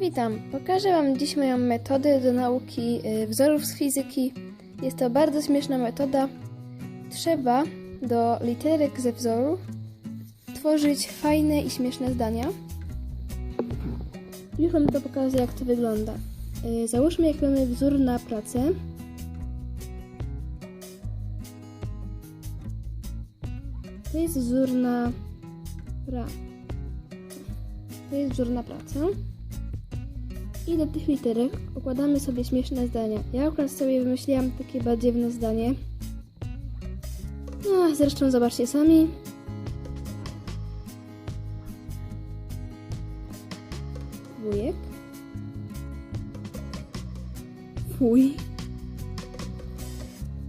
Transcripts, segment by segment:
Witam. Pokażę Wam dziś moją metodę do nauki y, wzorów z fizyki. Jest to bardzo śmieszna metoda. Trzeba do literek ze wzoru tworzyć fajne i śmieszne zdania. Już Wam to pokażę, jak to wygląda. Y, Załóżmy, jak mamy wzór na pracę. To jest wzór na pra. To jest wzór na pracę. I do tych literek układamy sobie śmieszne zdania. Ja akurat sobie wymyśliłam takie badziewne zdanie. No, zresztą zobaczcie sami. Wujek. Fuj.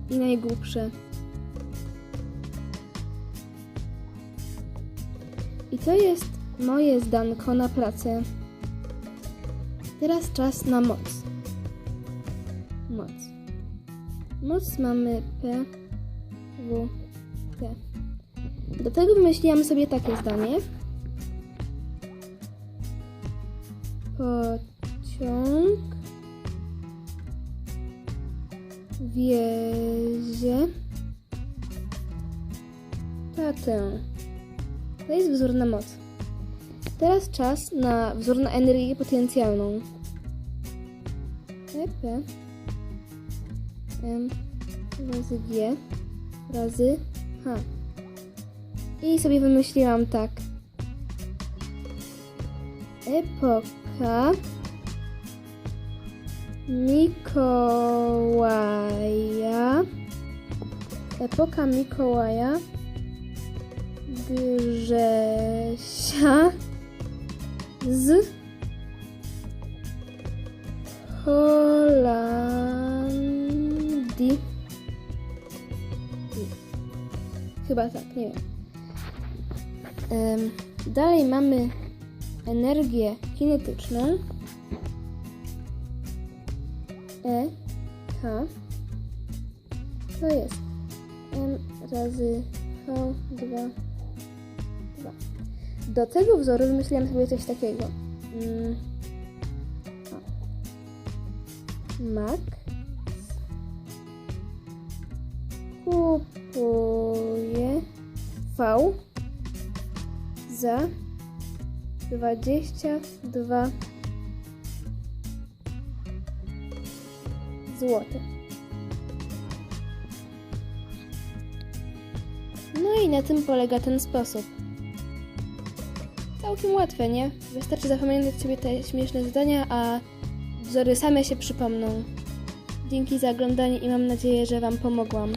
I najgłupsze. I to jest moje zdanko na pracę. Teraz czas na moc. Moc. Moc mamy P, W, T. Do tego wymyśliłam sobie takie zdanie. Pociąg wiezie tatę. To jest wzór na moc. Teraz czas na wzór na energię potencjalną. EP M razy G razy H. I sobie wymyśliłam tak. Epoka Mikołaja Epoka Mikołaja Grzesia z Holandii. Chyba tak, nie wiem. Em, dalej mamy energię kinetyczną. E, K. To jest M razy V2. 2. Do tego wzoru wymyśliłam sobie coś takiego. Mm. Max kupuje V za 22 złote. No i na tym polega ten sposób. Całkiem łatwe, nie? Wystarczy zapamiętać sobie te śmieszne zdania, a wzory same się przypomną. Dzięki za oglądanie i mam nadzieję, że Wam pomogłam.